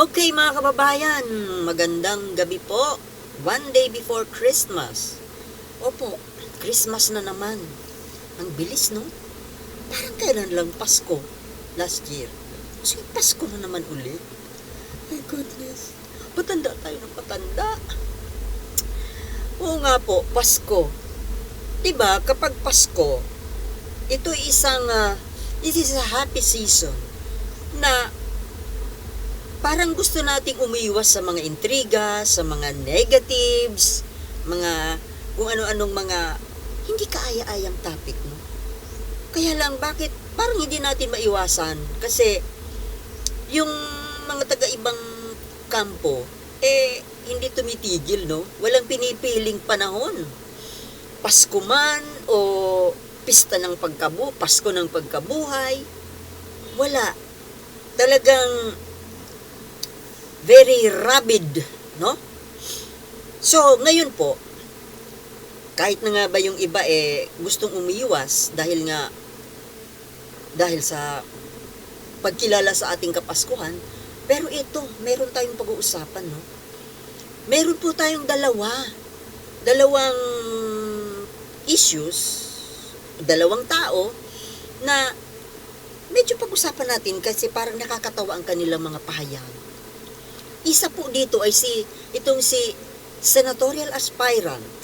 Okay mga kababayan, magandang gabi po. One day before Christmas. Opo, Christmas na naman. Ang bilis, no? Parang kailan lang Pasko last year. Kasi Pasko na naman ulit. My goodness. Patanda tayo ng patanda. Oo nga po, Pasko. Diba, kapag Pasko, ito isang, ah, it is a happy season na parang gusto nating umiwas sa mga intriga, sa mga negatives, mga kung ano-anong mga hindi kaaya-ayang topic, no? Kaya lang, bakit parang hindi natin maiwasan? Kasi yung mga taga-ibang kampo, eh, hindi tumitigil, no? Walang pinipiling panahon. Pasko man o pista ng pagkabu, Pasko ng pagkabuhay. Wala. Talagang very rabid, no? So, ngayon po, kahit na nga ba yung iba eh gustong umiwas dahil nga dahil sa pagkilala sa ating kapaskuhan, pero ito, meron tayong pag-uusapan, no? Meron po tayong dalawa, dalawang issues, dalawang tao na medyo pag-usapan natin kasi parang nakakatawa ang kanilang mga pahayag. Isa po dito ay si, itong si senatorial aspirant,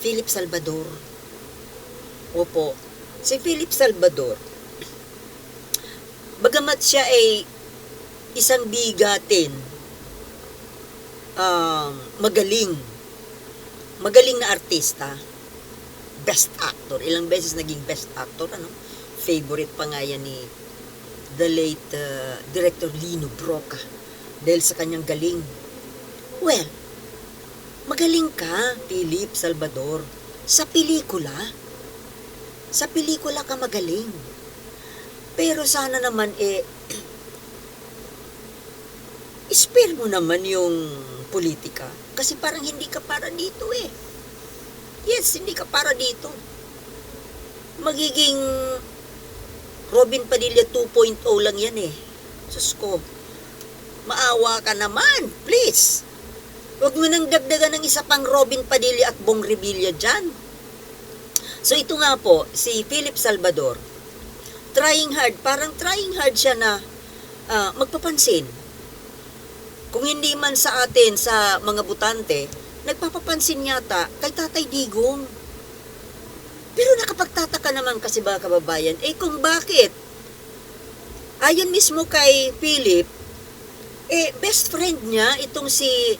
Philip Salvador. Opo, si Philip Salvador, bagamat siya ay isang bigatin, um, magaling, magaling na artista, best actor, ilang beses naging best actor, ano? Favorite pa nga yan ni the late uh, director Lino Broca dahil sa kanyang galing. Well, magaling ka, Philip Salvador, sa pelikula. Sa pelikula ka magaling. Pero sana naman eh, spare mo naman yung politika. Kasi parang hindi ka para dito eh. Yes, hindi ka para dito. Magiging Robin Padilla 2.0 lang yan eh. Sus ko, maawa ka naman, please. Huwag mo nang dagdagan ng isa pang Robin Padilla at Bong Revilla dyan. So ito nga po, si Philip Salvador, trying hard, parang trying hard siya na ah, magpapansin. Kung hindi man sa atin, sa mga butante, nagpapapansin yata kay Tatay Digong. Pero nakapagtataka naman kasi ba kababayan, eh kung bakit? Ayon mismo kay Philip, eh best friend niya itong si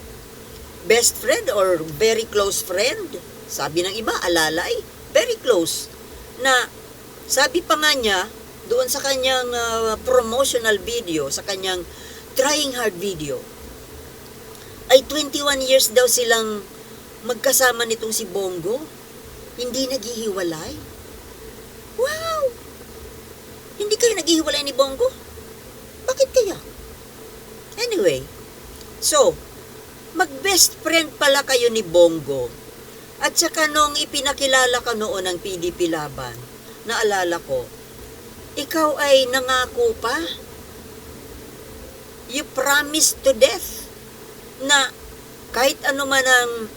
best friend or very close friend. Sabi ng iba, alalay, very close. Na sabi pa nga niya, doon sa kanyang ah, promotional video, sa kanyang trying hard video, ay 21 years daw silang magkasama nitong si Bongo. Hindi naghihiwalay. Wow! Hindi kayo naghihiwalay ni Bongo? Bakit kaya? Anyway, so, mag-best friend pala kayo ni Bongo. At saka nung ipinakilala ka noon ng PDP Laban, naalala ko, ikaw ay nangako pa. You promised to death na kahit ano man ang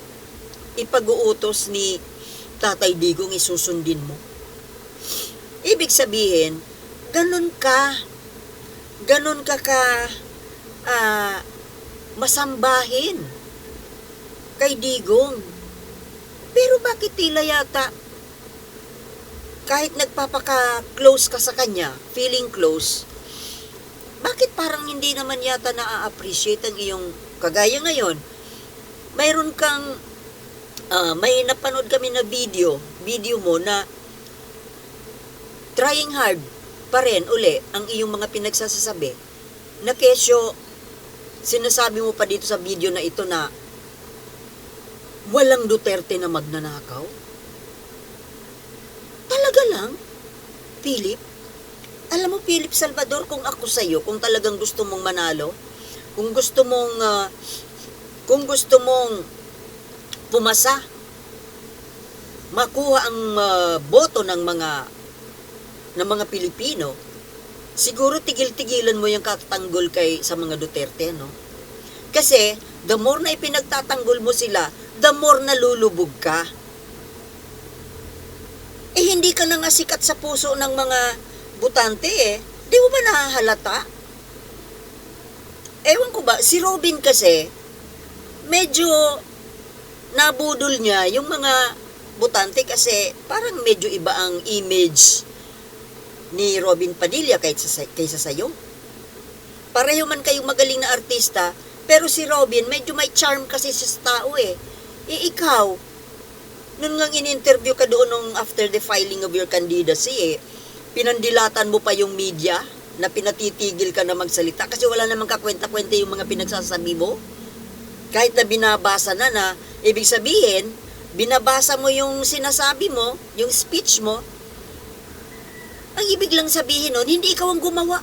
ipag-uutos ni Tatay Digong isusundin mo. Ibig sabihin, ganun ka, ganun ka ka ah, masambahin kay Digong. Pero bakit tila yata kahit nagpapaka-close ka sa kanya, feeling close, bakit parang hindi naman yata na-appreciate ang iyong kagaya ngayon? Mayroon kang ah, may napanood kami na video, video mo na trying hard pa rin uli ang iyong mga pinagsasasabi na kesyo sinasabi mo pa dito sa video na ito na walang Duterte na magnanakaw? Talaga lang? Philip? Alam mo, Philip Salvador, kung ako sa'yo, kung talagang gusto mong manalo, kung gusto mong, ah, kung gusto mong pumasa, makuha ang ah, boto ng mga ng mga Pilipino, siguro tigil-tigilan mo yung katanggol kay sa mga Duterte, no? Kasi, the more na ipinagtatanggol mo sila, the more na lulubog ka. Eh, hindi ka na nga sikat sa puso ng mga butante eh. Di mo ba nahahalata? Ewan ko ba, si Robin kasi, medyo nabudol niya yung mga butante kasi parang medyo iba ang image ni Robin Padilla kaysa, sa- kaysa sa'yo. Pareho man kayong magaling na artista, pero si Robin medyo may charm kasi sa tao eh. Eh ikaw, nung nga in-interview ka doon nung after the filing of your candidacy eh, pinandilatan mo pa yung media na pinatitigil ka na magsalita kasi wala namang kakwenta-kwenta yung mga pinagsasabi mo. Kahit na binabasa na na, ibig sabihin, binabasa mo yung sinasabi mo, yung speech mo, ang ibig lang sabihin nun, hindi ikaw ang gumawa.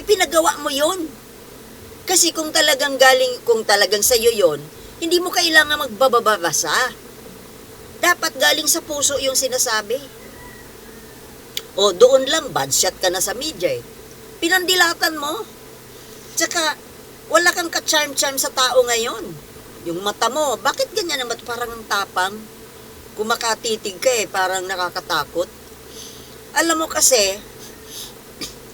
Ipinagawa mo yon. Kasi kung talagang galing, kung talagang sa'yo yon, hindi mo kailangan magbababasa. Dapat galing sa puso yung sinasabi. O doon lang, bad shot ka na sa media eh. Pinandilatan mo. Tsaka, wala kang ka-charm-charm sa tao ngayon. Yung mata mo, bakit ganyan naman parang ang tapang? Kung makatitig ka eh, parang nakakatakot. Alam mo kasi,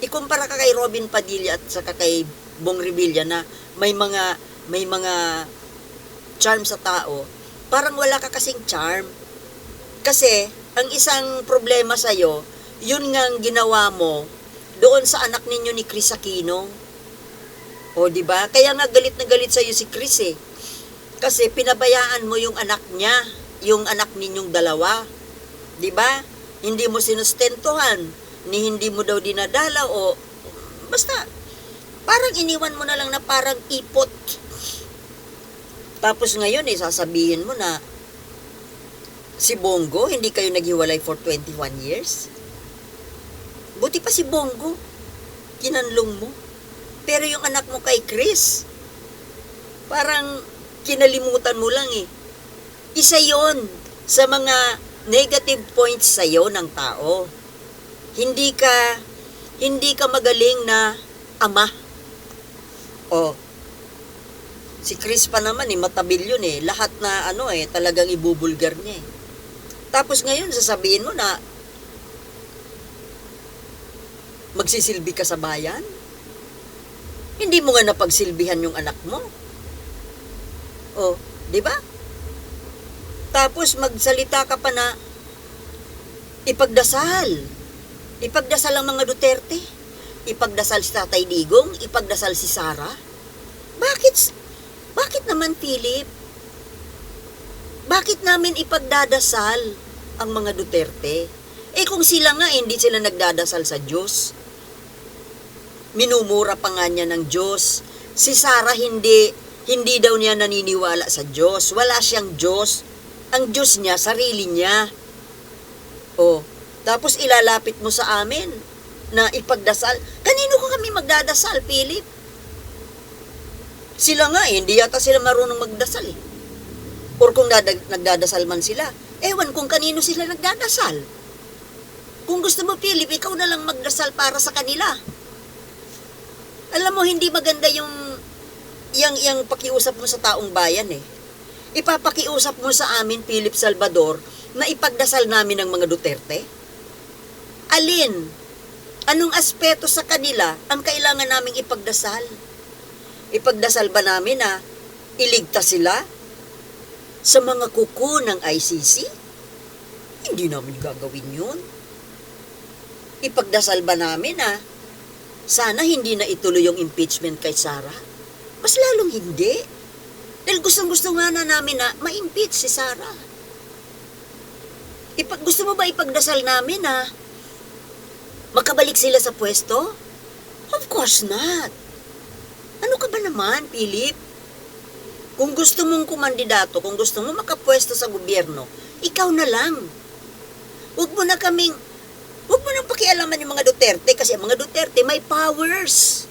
ikumpara ka kay Robin Padilla at saka kay Bong Revilla na may mga may mga charm sa tao, parang wala ka kasing charm. Kasi, ang isang problema sa'yo, yun nga ang ginawa mo doon sa anak ninyo ni Chris Aquino. O, di ba? Kaya nga galit na galit sa'yo si Chris eh. Kasi pinabayaan mo yung anak niya, yung anak ninyong dalawa. Di ba? Hindi mo sinustentuhan, ni hindi mo daw dinadala o basta parang iniwan mo na lang na parang ipot. Tapos ngayon eh, sasabihin mo na si Bongo, hindi kayo naghiwalay for 21 years? Buti pa si Bongo, kinanlong mo. Pero yung anak mo kay Chris, parang kinalimutan mo lang eh. Isa yon sa mga negative points sa'yo ng tao. Hindi ka, hindi ka magaling na ama. O, si Chris pa naman eh, matabil yun eh. Lahat na ano eh, talagang ibubulgar niya eh. Tapos ngayon, sasabihin mo na magsisilbi ka sa bayan? Hindi mo nga napagsilbihan yung anak mo. Oh, di ba? Tapos magsalita ka pa na ipagdasal. Ipagdasal ang mga Duterte. Ipagdasal si Tatay Digong, ipagdasal si Sara. Bakit bakit naman Philip? Bakit namin ipagdadasal ang mga Duterte? Eh kung sila nga hindi sila nagdadasal sa Diyos. Minumura pa nga niya ng Diyos. Si Sara hindi hindi daw niya naniniwala sa Diyos. Wala siyang Diyos. Ang Diyos niya, sarili niya. O, tapos ilalapit mo sa amin na ipagdasal. Kanino ko kami magdadasal, Philip? Sila nga eh, hindi yata sila marunong magdasal eh. Or kung dadag- nagdadasal man sila, ewan kung kanino sila nagdadasal. Kung gusto mo, Philip, ikaw na lang magdasal para sa kanila. Alam mo, hindi maganda yung yang yang pakiusap mo sa taong bayan eh. Ipapakiusap mo sa amin, Philip Salvador, na ipagdasal namin ng mga Duterte? Alin? Anong aspeto sa kanila ang kailangan naming ipagdasal? Ipagdasal ba namin na iligtas sila sa mga kuko ng ICC? Hindi namin gagawin yun. Ipagdasal ba namin na sana hindi na ituloy yung impeachment kay Sara? Mas lalong hindi. Dahil gustong gusto nga na namin na ma-impeach si Sara. Ipag, gusto mo ba ipagdasal namin na makabalik sila sa pwesto? Of course not. Ano ka ba naman, Philip? Kung gusto mong kumandidato, kung gusto mo makapwesto sa gobyerno, ikaw na lang. Huwag mo na kaming, huwag mo nang pakialaman yung mga Duterte kasi ang mga Duterte may powers.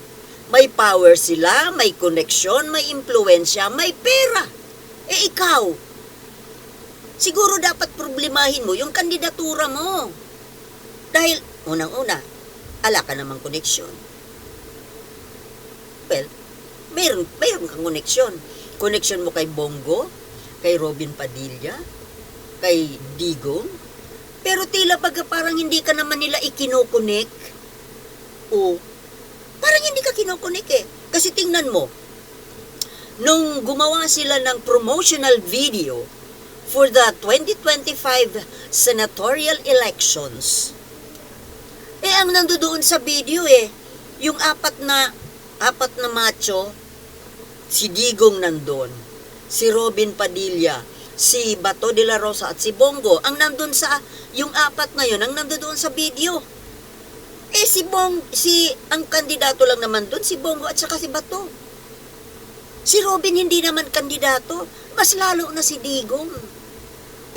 May power sila, may koneksyon, may impluensya, may pera. Eh ikaw, siguro dapat problemahin mo yung kandidatura mo. Dahil, unang-una, ala ka namang koneksyon. Well, mayroon, mayroon kang koneksyon. Koneksyon mo kay Bongo, kay Robin Padilla, kay Digong, pero tila baga parang hindi ka naman nila ikinokonek. O, ka kinokonek eh. Kasi tingnan mo, nung gumawa sila ng promotional video for the 2025 senatorial elections, eh ang nandoon sa video eh, yung apat na, apat na macho, si Digong nandun, si Robin Padilla, si Bato de la Rosa at si Bongo, ang nandun sa, yung apat na yun, ang nandun sa video. Eh si Bong, si, ang kandidato lang naman doon, si Bongo at saka si Bato. Si Robin hindi naman kandidato, mas lalo na si Digong.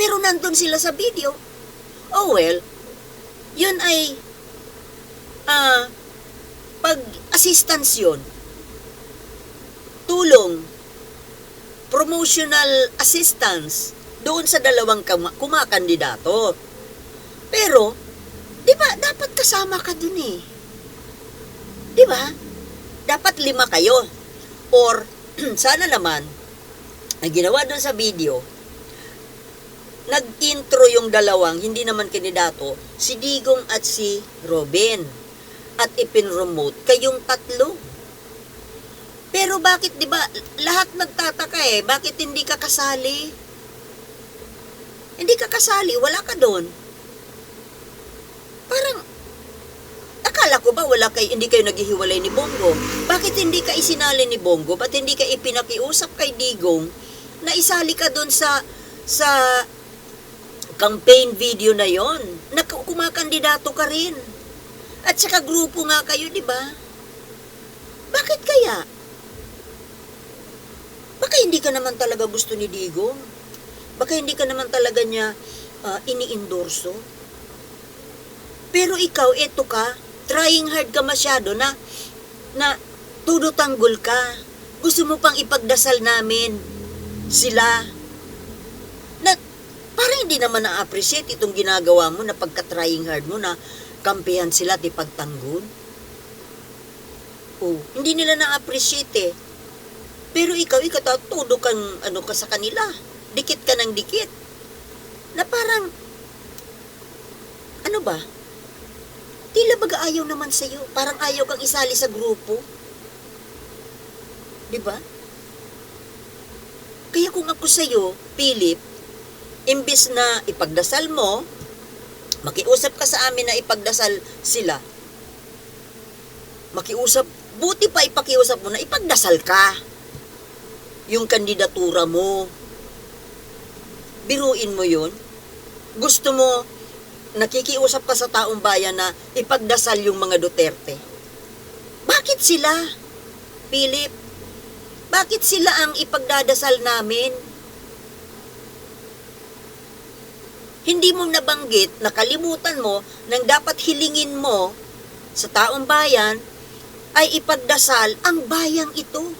Pero nandun sila sa video. Oh well, yun ay, ah, pag-assistance yun. Tulong, promotional assistance doon sa dalawang kumakandidato. Pero, di ba, dapat kasama ka dun eh. Di ba? Dapat lima kayo. Or, sana naman, ang ginawa doon sa video, nag-intro yung dalawang, hindi naman kandidato, si Digong at si Robin. At ipinremote kayong tatlo. Pero bakit, di ba, lahat nagtataka eh, bakit hindi ka kasali? Hindi ka kasali, wala ka doon. Parang, akala ko ba wala kay, hindi kayo naghihiwalay ni Bongo? Bakit hindi ka isinali ni Bongo? Ba't hindi ka ipinakiusap kay Digong na isali ka doon sa, sa campaign video na yon na kumakandidato ka rin. At saka grupo nga kayo, di ba? Bakit kaya? Baka hindi ka naman talaga gusto ni Digong. Baka hindi ka naman talaga niya ah, ini-endorso. Pero ikaw, eto ka, trying hard ka masyado na, na todo tanggol ka. Gusto mo pang ipagdasal namin sila. Na, parang hindi naman na-appreciate itong ginagawa mo na pagka-trying hard mo na kampihan sila at ipagtanggol. Oh, hindi nila na-appreciate eh. Pero ikaw, ikaw todo kang ano ka sa kanila. Dikit ka ng dikit. Na parang, ano ba? Tila baga ayaw naman sa'yo. Parang ayaw kang isali sa grupo. Di ba? Kaya kung ako sa'yo, Philip, imbis na ipagdasal mo, makiusap ka sa amin na ipagdasal sila. Makiusap, buti pa ipakiusap mo na ipagdasal ka. Yung kandidatura mo. Biruin mo yun. Gusto mo, nakikiusap ka sa taong bayan na ipagdasal yung mga Duterte. Bakit sila? Philip, bakit sila ang ipagdadasal namin? Hindi mo nabanggit, nakalimutan mo, nang dapat hilingin mo sa taong bayan ay ipagdasal ang bayang ito.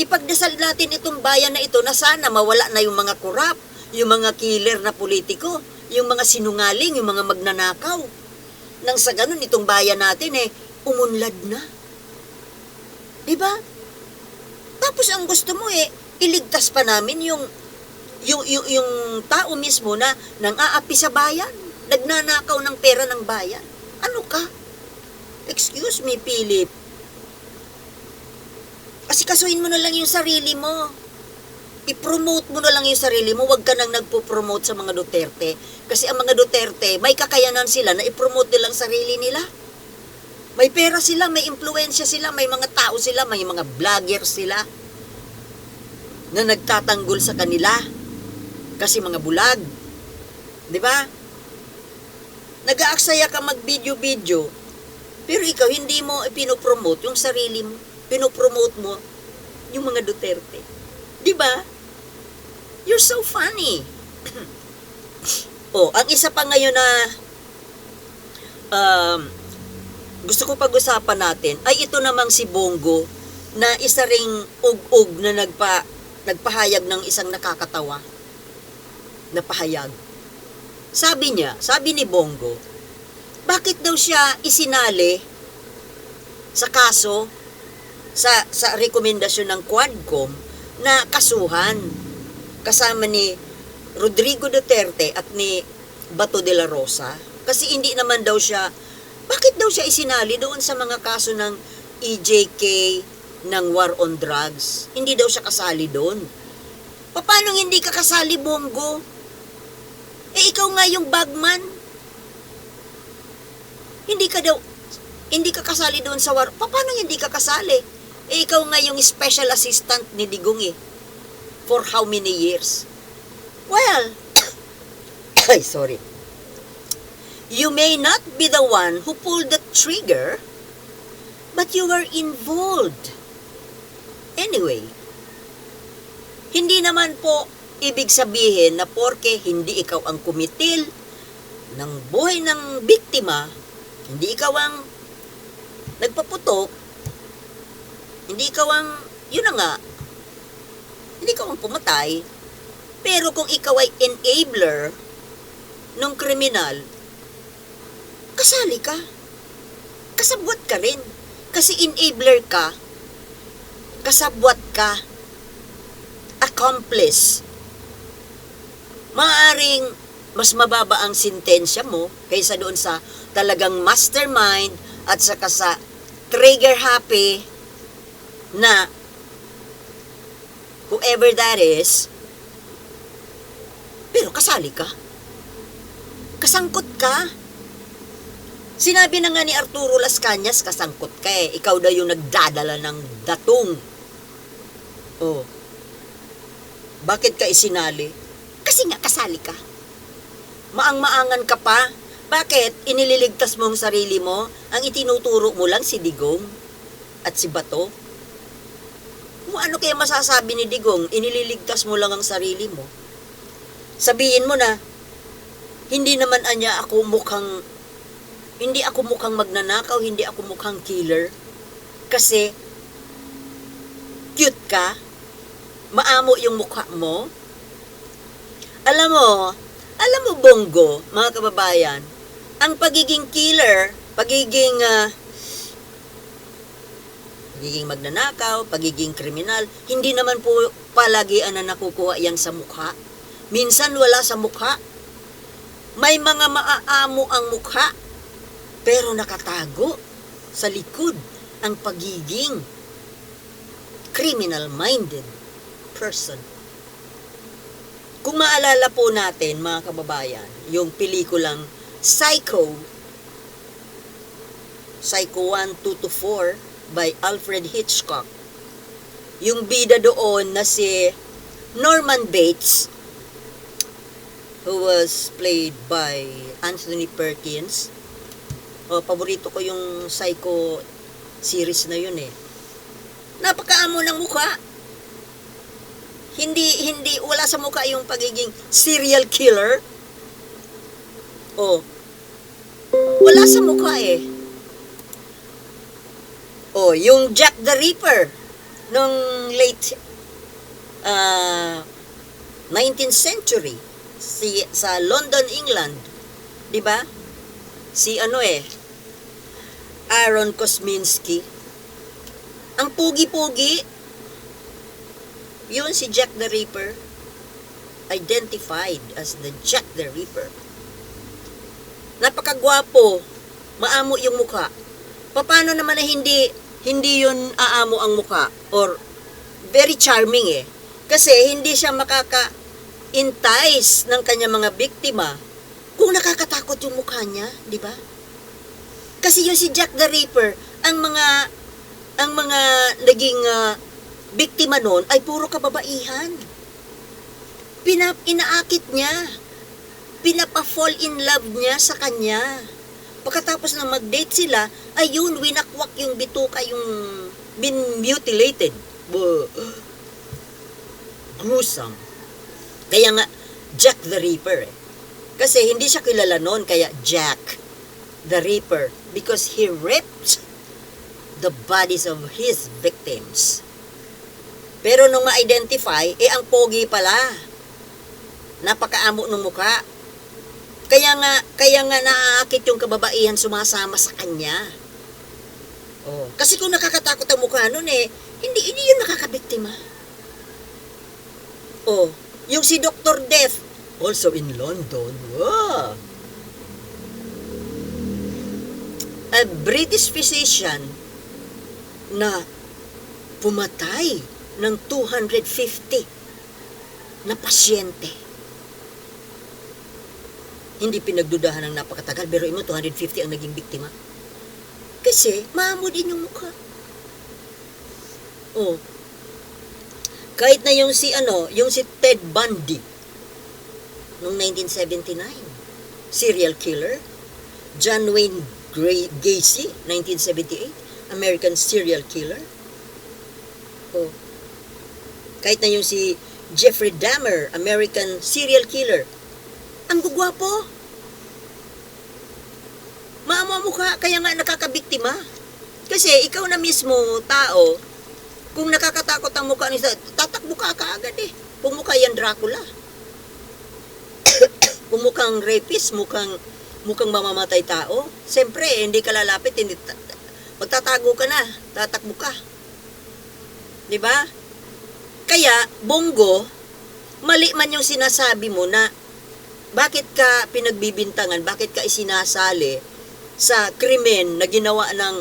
Ipagdasal natin itong bayan na ito na sana mawala na yung mga kurap, yung mga killer na politiko, yung mga sinungaling, yung mga magnanakaw. Nang sa ganun, itong bayan natin eh, umunlad na. Diba? Tapos ang gusto mo eh, iligtas pa namin yung yung, yung, yung tao mismo na nang aapi sa bayan, nagnanakaw ng pera ng bayan. Ano ka? Excuse me, Philip. Kasi kasuhin mo na lang yung sarili mo. I-promote mo na lang yung sarili mo, wag ka nang nagpo-promote sa mga Duterte. Kasi ang mga Duterte, may kakayanan sila na i-promote nilang sarili nila. May pera sila, may impluensya sila, may mga tao sila, may mga vlogger sila na nagtatanggol sa kanila. Kasi mga bulag. Di ba? Nag-aaksaya ka mag-video-video, pero ikaw hindi mo ipinopromote yung sarili mo. Pinopromote mo yung mga Duterte. Di ba? You're so funny. oh, ang isa pa ngayon na um, gusto ko pag-usapan natin ay ito namang si Bongo na isa ring ug-ug na nagpa, nagpahayag ng isang nakakatawa na pahayag. Sabi niya, sabi ni Bongo, bakit daw siya isinali sa kaso sa sa rekomendasyon ng Quadcom na kasuhan kasama ni Rodrigo Duterte at ni Bato de la Rosa. Kasi hindi naman daw siya bakit daw siya isinali doon sa mga kaso ng EJK ng war on drugs? Hindi daw siya kasali doon. Paano hindi ka kasali Bongo? Eh ikaw nga yung bagman. Hindi ka daw hindi ka kasali doon sa war. Paano hindi ka kasali? Eh ikaw nga yung special assistant ni Digong eh for how many years well ay sorry You may not be the one who pulled the trigger, but you were involved. Anyway, hindi naman po ibig sabihin na porke hindi ikaw ang kumitil ng buhay ng biktima, hindi ikaw ang nagpaputok, hindi ikaw ang, yun na nga, hindi ikaw ang pumatay, pero kung ikaw ay enabler ng kriminal, kasali ka. Kasabwat ka rin. Kasi enabler ka. Kasabwat ka. Accomplice. Maaring mas mababa ang sintensya mo kaysa doon sa talagang mastermind at saka sa trigger happy na whoever that is pero kasali ka. Kasangkot ka. Sinabi na nga ni Arturo Las Cañas, kasangkot ka eh. Ikaw daw yung nagdadala ng datong. Oh. Bakit ka isinali? Kasi nga kasali ka. Maang-maangan ka pa. Bakit? Inililigtas mo ang sarili mo? Ang itinuturo mo lang si Digong at si Bato? Kung ano kaya masasabi ni Digong, inililigtas mo lang ang sarili mo. Sabihin mo na, hindi naman anya ako mukhang hindi ako mukhang magnanakaw, hindi ako mukhang killer. Kasi, cute ka, maamo yung mukha mo. Alam mo, alam mo Bongo, mga kababayan, ang pagiging killer, pagiging ah, pagiging magnanakaw, pagiging kriminal, hindi naman po palagi na nakukuha yan sa mukha. Minsan wala sa mukha. May mga maaamo ang mukha, pero nakatago sa likod ang pagiging criminal-minded person. Kung maalala po natin, mga kababayan, yung pelikulang Psycho, Psycho 1, 2 to 4 by Alfred Hitchcock. Yung bida doon na si Norman Bates, who was played by Anthony Perkins. Oh, paborito ko yung Psycho series na yun eh. Napakaamo ng mukha. Hindi, hindi, wala sa mukha yung pagiging serial killer. Oh. Wala sa mukha eh. Oh, yung Jack the Ripper nung late uh, 19th century si sa London, England. 'Di ba? Si ano eh Aaron Kosminski. Ang pugi-pugi. Yun si Jack the Ripper identified as the Jack the Ripper. Napakagwapo, maamo yung mukha. Paano naman na hindi hindi yun aamo ang mukha or very charming eh. Kasi hindi siya makaka entice ng kanya mga biktima kung nakakatakot yung mukha niya, di ba? Kasi yung si Jack the Ripper, ang mga ang mga naging uh, biktima noon ay puro kababaihan. Pinap inaakit niya. Pinapa-fall in love niya sa kanya. Pagkatapos na mag-date sila, ayun, winakwak yung bituka yung been mutilated. Gruesome. Kaya nga, Jack the Ripper eh. Kasi hindi siya kilala noon, kaya Jack the Ripper. Because he ripped the bodies of his victims. Pero nung ma-identify, eh ang pogi pala. Napakaamo ng mukha. Kaya nga, kaya nga naaakit yung kababaihan sumasama sa kanya. Oh. Kasi kung nakakatakot ang mukha nun eh, hindi, hindi yun makakabiktima. Oh, yung si Dr. Death, also in London, wow. A British physician na pumatay ng 250 na pasyente. Hindi pinagdudahan ng napakatagal, pero imo 250 ang naging biktima. Kasi, maamo din yung mukha. Oh. Kahit na yung si ano, yung si Ted Bundy noong 1979, serial killer, John Wayne Gray- Gacy, 1978, American serial killer. Oh. Kahit na yung si Jeffrey Dahmer, American serial killer. Ang gugwapo. Maamo ang mukha, kaya nga nakakabiktima. Kasi ikaw na mismo, tao, kung nakakatakot ang mukha nisa, tatakbo ka kaagad eh. Kung mukha yan Dracula. kung mukhang rapist, mukhang, mukhang mamamatay tao, siyempre, hindi ka lalapit, hindi, ta- magtatago ka na, tatakbo ka. Di ba? Kaya, Bongo, mali man yung sinasabi mo na bakit ka pinagbibintangan, bakit ka isinasali sa krimen na ginawa ng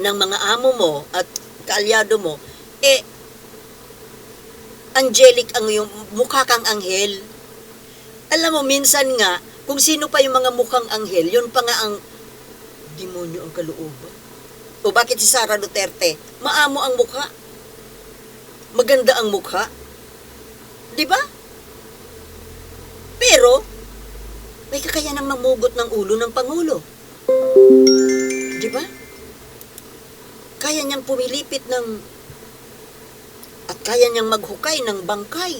ng mga amo mo at kaalyado mo, eh, angelic ang yung mukha kang anghel. Alam mo, minsan nga, kung sino pa yung mga mukhang anghel, yun pa nga ang demonyo ang kalooban. O bakit si Sara Duterte? Maamo ang mukha. Maganda ang mukha. Di ba? Pero, may kakayanang mamugot ng ulo ng Pangulo. Di ba? Kaya niyang pumilipit ng at kaya niyang maghukay ng bangkay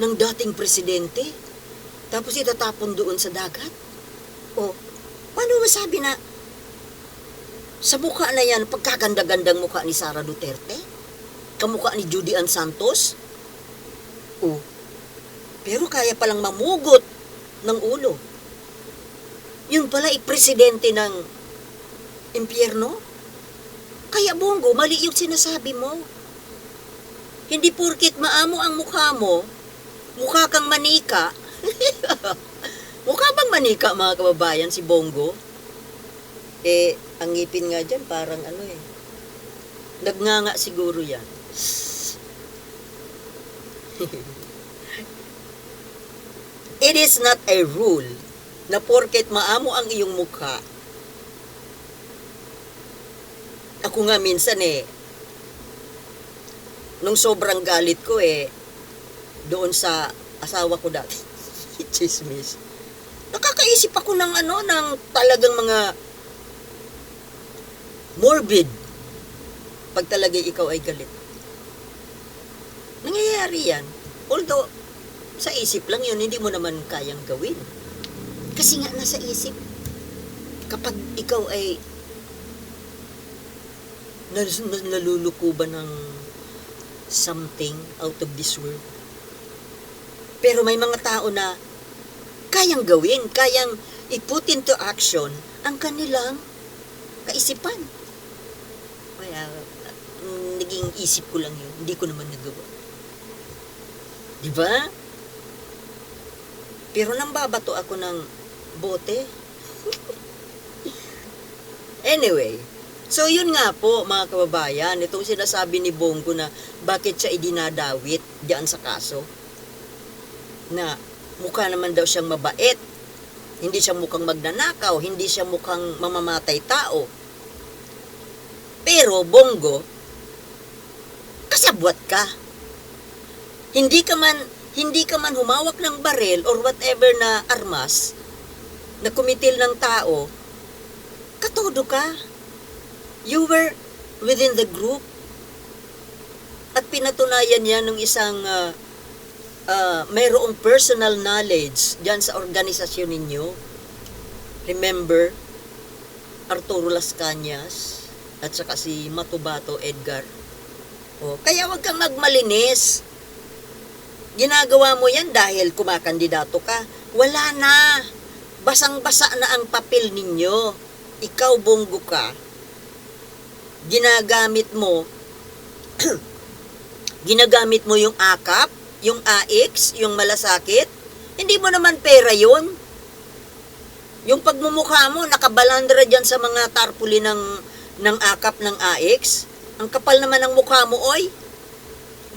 ng dating presidente tapos itatapon doon sa dagat. O, paano masabi na sa mukha na yan, pagkaganda-gandang mukha ni Sara Duterte? Kamukha ni Judy Ann Santos? O, pero kaya palang mamugot ng ulo. Yun pala i-presidente ng impyerno? Kaya bongo, mali yung sinasabi mo. Hindi porkit maamo ang mukha mo, mukha kang manika. mukha bang manika mga kababayan si Bongo? Eh, ang ngipin nga dyan parang ano eh. Nagnganga siguro yan. It is not a rule na porket maamo ang iyong mukha. Ako nga minsan eh, nung sobrang galit ko eh, doon sa asawa ko dati, chismis. Nakakaisip ako ng ano, ng talagang mga morbid pag talaga ikaw ay galit. Nangyayari yan. Although, sa isip lang yun, hindi mo naman kayang gawin. Kasi nga nasa isip. Kapag ikaw ay nal- nal- nalulukuban ng something out of this world. Pero may mga tao na kayang gawin, kayang i-put into action ang kanilang kaisipan. Kaya, mm, naging isip ko lang yun. Hindi ko naman nagawa. Di ba? Pero nang babato ako ng bote. anyway, so yun nga po mga kababayan, itong sinasabi ni Bongo na bakit siya idinadawit diyan sa kaso. Na mukha naman daw siyang mabait. Hindi siya mukhang magnanakaw, hindi siya mukhang mamamatay tao. Pero Bongo, kasabwat ka. Hindi ka man hindi ka man humawak ng barel or whatever na armas na kumitil ng tao, katodo ka. You were within the group at pinatunayan yan ng isang uh, uh, mayroong personal knowledge dyan sa organisasyon ninyo. Remember, Arturo Las Cañas at saka si Matubato Edgar. O, kaya wag kang magmalinis ginagawa mo yan dahil kumakandidato ka, Wala na. Basang-basa na ang papel ninyo. Ikaw, bonggo ka. Ginagamit mo ginagamit mo yung akap, yung AX, yung malasakit, hindi mo naman pera yun. Yung pagmumukha mo, nakabalandra dyan sa mga tarpuli ng, ng akap ng AX. Ang kapal naman ng mukha mo, oy.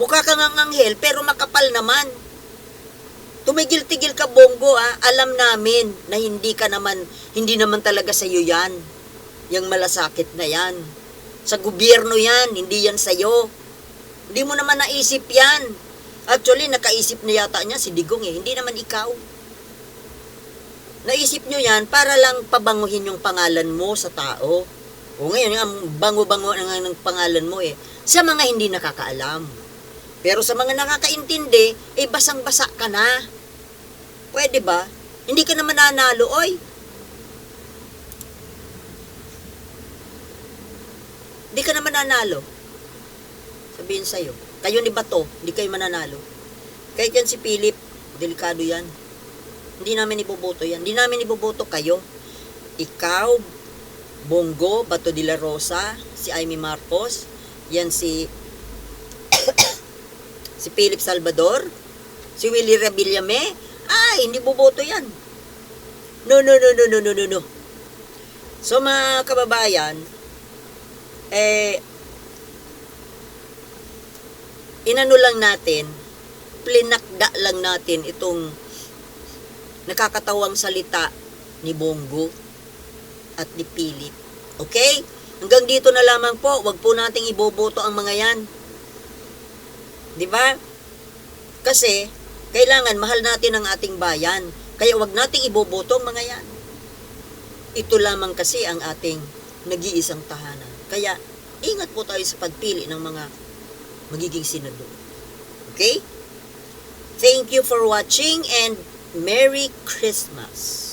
Mukha ka ngang anghel, pero makapal naman. Tumigil-tigil ka, Bongo, ah. Alam namin na hindi ka naman, hindi naman talaga sa'yo yan. Yung malasakit na yan. Sa gobyerno yan, hindi yan sa'yo. Hindi mo naman naisip yan. Actually, nakaisip na yata niya si Digong eh. Hindi naman ikaw. Naisip nyo yan para lang pabanguhin yung pangalan mo sa tao. O ngayon, ang bango-bango nga ng pangalan mo eh. Sa mga hindi nakakaalam. Pero sa mga nakakaintindi, eh basang-basa ka na. Pwede ba? Hindi ka naman nanalo, oy. Hindi ka naman nanalo. Sabihin sa'yo. Kayo ni Bato, hindi kayo mananalo. Kahit yan si Philip, delikado yan. Hindi namin iboboto yan. Hindi namin iboboto kayo. Ikaw, Bongo, Bato de la Rosa, si Amy Marcos, yan si si Philip Salvador, si Willie Revillame, ay, hindi boboto yan. No, no, no, no, no, no, no, no. So, mga kababayan, eh, inano lang natin, plinakda lang natin itong nakakatawang salita ni Bongo at ni Philip. Okay? Hanggang dito na lamang po, wag po nating iboboto ang mga yan. 'Di ba? Kasi kailangan mahal natin ang ating bayan. Kaya wag nating iboboto ang mga yan. Ito lamang kasi ang ating nag-iisang tahanan. Kaya ingat po tayo sa pagpili ng mga magiging senador. Okay? Thank you for watching and Merry Christmas.